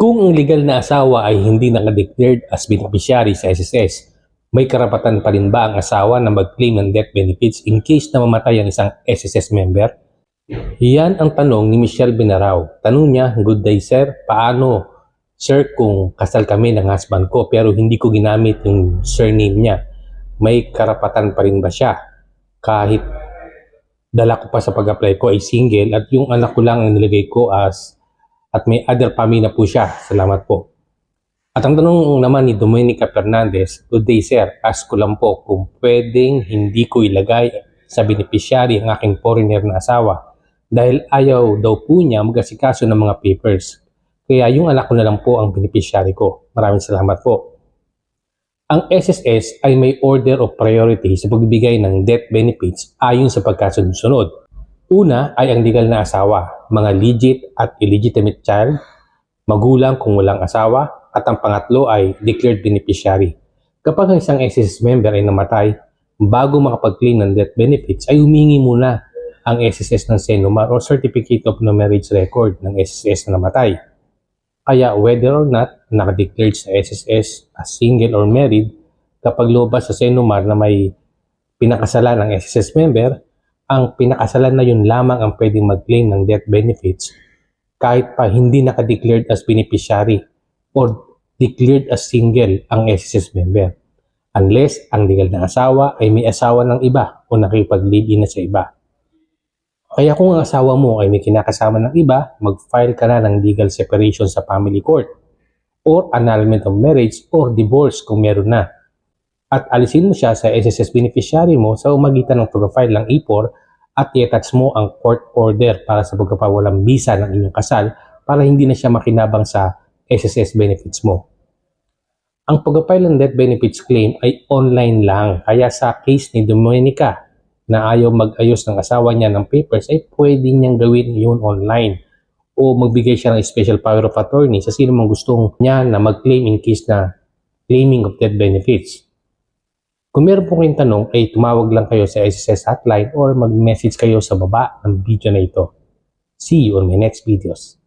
Kung ang legal na asawa ay hindi nakadeclared as beneficiary sa SSS, may karapatan pa rin ba ang asawa na mag-claim ng death benefits in case na mamatay ang isang SSS member? Yan ang tanong ni Michelle Benarao. Tanong niya, Good day sir, paano? Sir, kung kasal kami ng husband ko pero hindi ko ginamit yung surname niya, may karapatan pa rin ba siya? Kahit dala ko pa sa pag-apply ko ay single at yung anak ko lang ang nilagay ko as at may other family na po siya. Salamat po. At ang tanong naman ni Dominica Fernandez, Good day sir, ask ko lang po kung pwedeng hindi ko ilagay sa beneficiary ang aking foreigner na asawa dahil ayaw daw po niya mag-asikaso ng mga papers. Kaya yung anak ko na lang po ang beneficiary ko. Maraming salamat po. Ang SSS ay may order of priority sa pagbibigay ng death benefits ayon sa pagkasunod-sunod. Una ay ang legal na asawa, mga legit at illegitimate child, magulang kung walang asawa, at ang pangatlo ay declared beneficiary. Kapag ang isang SSS member ay namatay, bago makapag-claim ng death benefits ay humingi muna ang SSS ng Senomar o Certificate of No Marriage Record ng SSS na namatay. Kaya whether or not nakadeclared sa SSS as single or married, kapag lobas sa Senomar na may pinakasalan ng SSS member, ang pinakasalan na yun lamang ang pwedeng mag-claim ng death benefits kahit pa hindi nakadeclared as beneficiary or declared as single ang SSS member unless ang legal na asawa ay may asawa ng iba o nakipag-live-in na sa iba. Kaya kung ang asawa mo ay may kinakasama ng iba, mag-file ka na ng legal separation sa family court or annulment of marriage or divorce kung meron na. At alisin mo siya sa SSS beneficiary mo sa umagitan ng pag-file ng IPOR at i-attach mo ang court order para sa pagkapawalang visa ng inyong kasal para hindi na siya makinabang sa SSS benefits mo. Ang pag-file ng death benefits claim ay online lang. Kaya sa case ni Dominica na ayaw mag-ayos ng asawa niya ng papers ay pwede niyang gawin yun online o magbigay siya ng special power of attorney sa sino mang gustong niya na mag-claim in case na claiming of death benefits. Kung meron po kayong tanong ay tumawag lang kayo sa SSS hotline or mag-message kayo sa baba ng video na ito. See you on my next videos.